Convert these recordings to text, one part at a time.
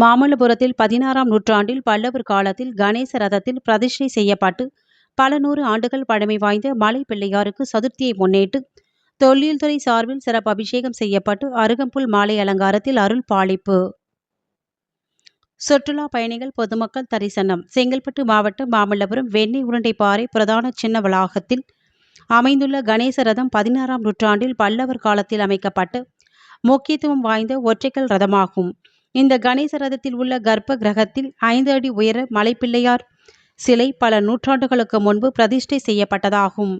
மாமல்லபுரத்தில் பதினாறாம் நூற்றாண்டில் பல்லவர் காலத்தில் கணேச ரதத்தில் பிரதிஷ்டை செய்யப்பட்டு பல நூறு ஆண்டுகள் பழமை வாய்ந்த மலை பிள்ளையாருக்கு சதுர்த்தியை முன்னிட்டு தொல்லியல் துறை சார்பில் சிறப்பு அபிஷேகம் செய்யப்பட்டு அருகம்புல் மாலை அலங்காரத்தில் அருள் பாலிப்பு. சுற்றுலா பயணிகள் பொதுமக்கள் தரிசனம். செங்கல்பட்டு மாவட்டம் மாமல்லபுரம் வெண்ணெய் உருண்டைப்பாறை பிரதான சின்ன வளாகத்தில் அமைந்துள்ள கணேச ரதம் பதினாறாம் நூற்றாண்டில் பல்லவர் காலத்தில் அமைக்கப்பட்டு முக்கியத்துவம் வாய்ந்த ஒற்றைக்கல் ரதமாகும். இந்த கணேச ரதத்தில் உள்ள கர்ப்ப கிரகத்தில் ஐந்து அடி உயர மலைப்பிள்ளையார் சிலை பல நூற்றாண்டுகளுக்கு முன்பு பிரதிஷ்டை செய்யப்பட்டதாகும்.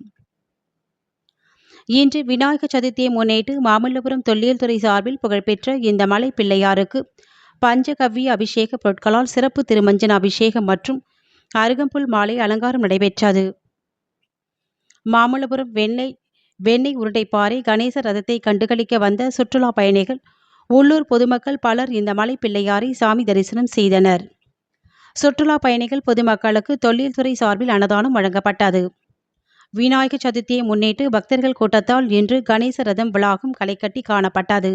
இன்று விநாயக சதுர்த்தியை முன்னிட்டு மாமல்லபுரம் தொல்லியல் துறை சார்பில் புகழ்பெற்ற இந்த மலை பிள்ளையாருக்கு பஞ்சகவ்ய அபிஷேக பொருட்களால் சிறப்பு திருமஞ்சன அபிஷேகம் மற்றும் அருகம்புல் மாலை அலங்காரம் நடைபெற்றது. மாமல்லபுரம் வெண்ணெய் வெண்ணெய் உருண்டைப்பாறை கணேச ரதத்தை கண்டுகளிக்க வந்த சுற்றுலா பயணிகள் உள்ளூர் பொதுமக்கள் பலர் இந்த மலை பிள்ளையாரை சாமி தரிசனம் செய்தனர். சுற்றுலா பயணிகள் பொதுமக்களுக்கு தொழில்துறை சார்பில் அன்னதானம் வழங்கப்பட்டது. விநாயக சதுர்த்தியை முன்னிட்டு பக்தர்கள் கூட்டத்தால் இன்று கணேச ரதம் விழாகும் களைக்கட்டி காணப்பட்டது.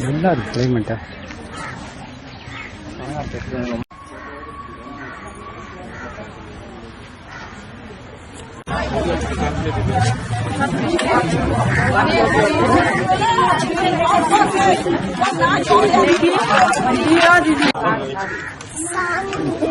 நல்லா இருக்கு கிளைமேட்டா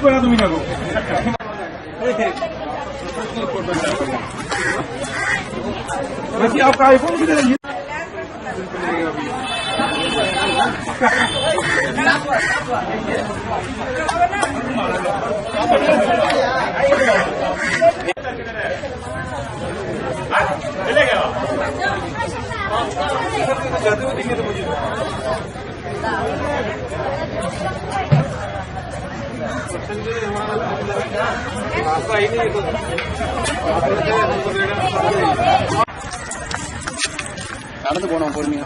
बना दो मीना को वैसे आपका आईफोन किधर है நடந்து போனோம் பொறுமையா.